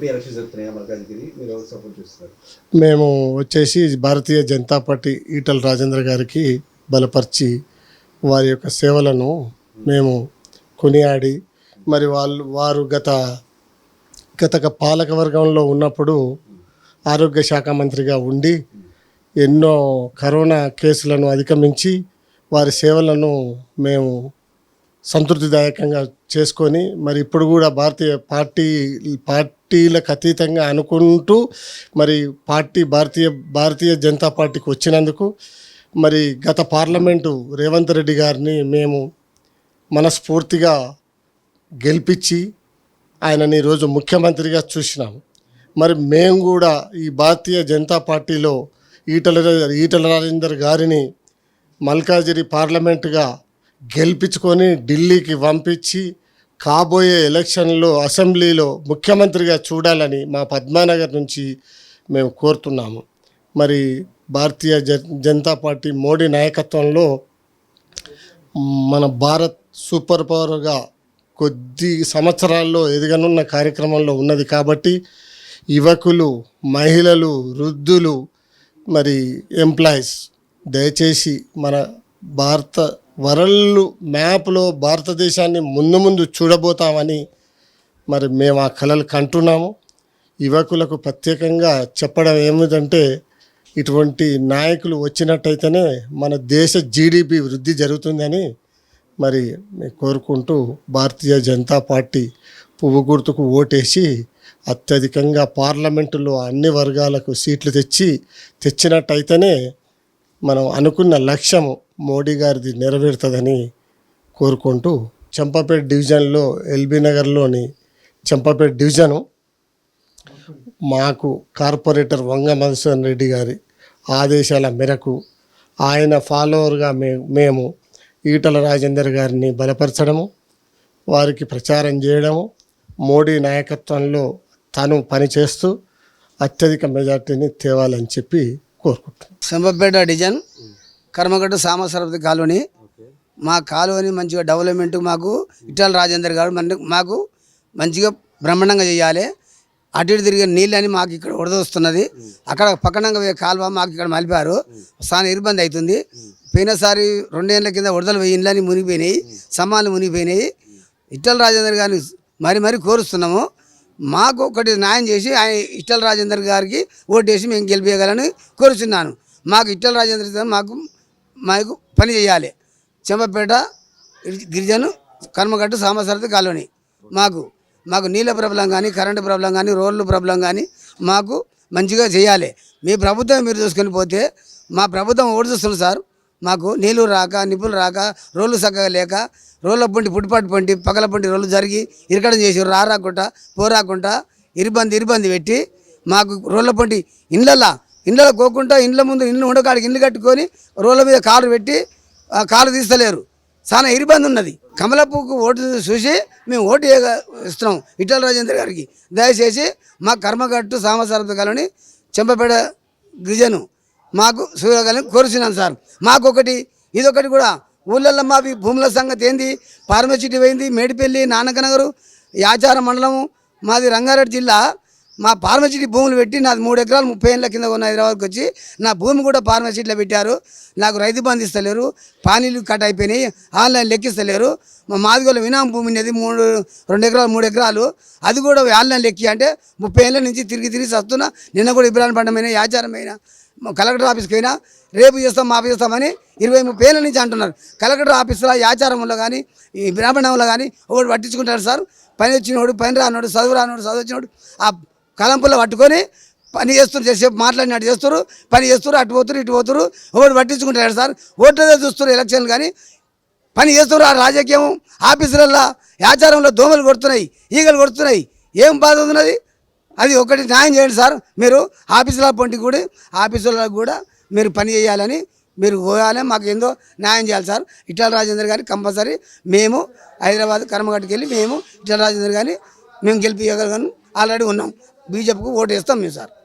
MP election జరుగుతున్నాయి మల్కాజ్గిరి మీరు support మేము వచ్చేసి భారతీయ జనతా పార్టీ ఈటల రాజేంద్ర గారికి బలపరిచి వారి యొక్క సేవలను మేము కొనియాడి మరి వాళ్ళు వారు గత గత పాలక వర్గంలో ఉన్నప్పుడు ఆరోగ్య శాఖ మంత్రిగా ఉండి ఎన్నో కరోనా కేసులను అధిగమించి వారి సేవలను మేము సంతృప్తిదాయకంగా చేసుకొని మరి ఇప్పుడు కూడా భారతీయ పార్టీ పార్టీలకు అతీతంగా అనుకుంటూ మరి పార్టీ భారతీయ భారతీయ జనతా పార్టీకి వచ్చినందుకు మరి గత పార్లమెంటు రేవంత్ రెడ్డి గారిని మేము మనస్ఫూర్తిగా గెలిపించి ఆయనని ఈరోజు ముఖ్యమంత్రిగా చూసినాం. మరి మేము కూడా ఈ భారతీయ జనతా పార్టీలో ఈటల ఈటల రాజేందర్ గారిని మల్కాజిరి పార్లమెంటుగా గెలిపించుకొని ఢిల్లీకి పంపించి కాబోయే ఎలక్షన్లో అసెంబ్లీలో ముఖ్యమంత్రిగా చూడాలని మా పద్మానగర్ నుంచి మేము కోరుతున్నాము. మరి భారతీయ జనతా పార్టీ మోడీ నాయకత్వంలో మన భారత్ సూపర్ పవర్గా కొద్ది సంవత్సరాల్లో ఎదగనున్న కార్యక్రమంలో ఉన్నది కాబట్టి యువకులు మహిళలు వృద్ధులు మరి ఎంప్లాయీస్ దయచేసి మన భారత వరల్డ్ మ్యాప్లో భారతదేశాన్ని ముందు ముందు చూడబోతామని మరి మేము ఆ కళలు కంటున్నాము. యువకులకు ప్రత్యేకంగా చెప్పడం ఏమిటంటే ఇటువంటి నాయకులు వచ్చినట్టయితేనే మన దేశ జీడిపి వృద్ధి జరుగుతుందని మరి కోరుకుంటూ భారతీయ జనతా పార్టీ పువ్వు గుర్తుకు ఓటేసి అత్యధికంగా పార్లమెంటులో అన్ని వర్గాలకు సీట్లు తెచ్చి తెచ్చినట్టయితేనే మనం అనుకున్న లక్ష్యం మోడీ గారిది నెరవేరుతుందని కోరుకుంటూ చంపాపేట డివిజన్లో ఎల్బీ నగర్లోని చంపాపేట డివిజను మాకు కార్పొరేటర్ వంగ మధుసూదన్ రెడ్డి గారి ఆదేశాల మేరకు ఆయన ఫాలోవర్గా మే మేము ఈటల రాజేందర్ గారిని బలపరచడము వారికి ప్రచారం చేయడము మోడీ నాయకత్వంలో తను పనిచేస్తూ అత్యధిక మెజార్టీని తేవాలని చెప్పి కోరుకుంటున్నాను. శంభపేట డిజైన్ కర్మగట్టు సామసరపతి కాలనీ. మా కాలువని మంచిగా డెవలప్మెంట్ మాకు ఇటాల రాజేందర్ గారు మన మాకు మంచిగా బ్రహ్మాండంగా చేయాలి. అటు ఇటు తిరిగే నీళ్ళని మాకు ఇక్కడ వరదొస్తున్నది. అక్కడ పక్కనంగా పోయే కాలువ మాకు ఇక్కడ మలిపారు. చాలా ఇబ్బంది అవుతుంది. పోయినసారి రెండేళ్ళ కింద వరదలు పోయి ఇండ్లని మునిగిపోయినాయి. సమాలు మునిగిపోయినాయి. ఇట్టల రాజేందర్ గారిని మరి మరి కోరుస్తున్నాము. మాకు ఒకటి న్యాయం చేసి ఆయన ఇట్టల రాజేందర్ గారికి ఓటేసి మేము గెలిపించగలని కోరుచున్నాను. మాకు ఇట్టల రాజేందర్ మాకు మాకు పని చేయాలి. చెంపపేట గిరిజను కర్మగట్టు సామసరథ కాలనీ మాకు మాకు నీళ్ళ ప్రాబ్లం కానీ కరెంటు ప్రాబ్లం కానీ రోడ్లు ప్రాబ్లం కానీ మాకు మంచిగా చేయాలి. మీ ప్రభుత్వం మీరు చూసుకొని పోతే మా ప్రభుత్వం ఓటు చూస్తుంది సార్. మాకు నీళ్ళు రాక నిప్పులు రాక రోళ్ళు చక్కగా లేక రోళ్ళ పొంటి పుట్టుపాటు పంటి పగల పొంటి రోళ్ళు జరిగి ఇరకడం చేసి రారాకుండా పోరాకుండా ఇరిబంది ఇరిబంది పెట్టి మాకు రోళ్ళ పొంటి ఇండ్లలా ఇండ్లలో కోకుండా ఇండ్ల ముందు ఇండ్లు ఉండకాడికి ఇండ్లు కట్టుకొని రోళ్ళ మీద కారు పెట్టి ఆ కారు తీస్తలేరు. చాలా ఇబ్బంది ఉన్నది. కమలపుకు ఓటు చూసి మేము ఓటు ఇస్తున్నాం. ఇటల రాజేంద్ర గారికి. దయచేసి మా కర్మగట్టు సామసరత కాలని చెంపపేట గిరిజను మాకు సూర్యగాలని కోరుచున్నాను సార్. మాకు ఒకటి ఇదొకటి కూడా. ఊళ్ళల్లో మావి భూముల సంగతి ఏంది? పార్మసిటీ పోయింది మేడిపల్లి నానకనగరు యాచార మండలము మాది రంగారెడ్డి జిల్లా. మా ఫార్మసిటీ భూములు పెట్టి నాది మూడు ఎకరాలు ముప్పై ఏళ్ళ కింద ఉన్న హైదరాబాద్కి వచ్చి నా భూమి కూడా ఫార్మసిటీలో పెట్టారు. నాకు రైతు బంధు ఇస్తలేరు పానీలు కట్ అయిపోయినాయి ఆన్లైన్ లెక్కిస్తలేరు. మా మాదిగోళ్ళ వినాం భూమి అనేది మూడు రెండు ఎకరాలు మూడు ఎకరాలు. అది కూడా ఆన్లైన్ లెక్కి అంటే ముప్పై ఏళ్ళ నుంచి తిరిగి తిరిగి వస్తున్నా నిన్న కూడా ఇబ్రాహిం పండమైన ఆచారమైన కలెక్టర్ ఆఫీస్కి అయినా రేపు చేస్తాం మాపు చేస్తామని ఇరవై ముప్పై ఏళ్ళ నుంచి అంటున్నారు. కలెక్టర్ ఆఫీసులో ఆచారంలో కానీ ఈ బ్రాహ్మణంలో కానీ ఒకటి పట్టించుకుంటారు సార్. పని వచ్చినోడు పని రానోడు చదువు రానోడు చదువు వచ్చినోడు ఆ కలంపుల్లో పట్టుకొని పని చేస్తారు చేసేపు మాట్లాడినట్టు చేస్తారు పని చేస్తారు అటు పోతురు ఇటు పోతురు ఒకటి పట్టించుకుంటారు సార్. ఓట్లదే చూస్తారు ఎలక్షన్ కానీ పని చేస్తారు ఆ రాజకీయం. ఆఫీసులల్లో ఆచారంలో దోమలు కొడుతున్నాయి ఈగలు కొడుతున్నాయి. ఏం బాధ ఉన్నది? అది ఒకటి న్యాయం చేయండి సార్. మీరు ఆఫీసుల పొంటి కూడా ఆఫీసులకు కూడా మీరు పని చేయాలని మీరు పోయాలి మాకు ఏందో న్యాయం చేయాలి సార్. ఇట్ల రాజేందర్ గారిని కంపల్సరీ మేము హైదరాబాద్ కర్మగట్టుకు వెళ్ళి మేము ఇట్ల రాజేందర్ గారిని మేము గెలిపించగలను ఆల్రెడీ ఉన్నాం. బీజేపీకి ఓటు వేస్తాం మేము సార్.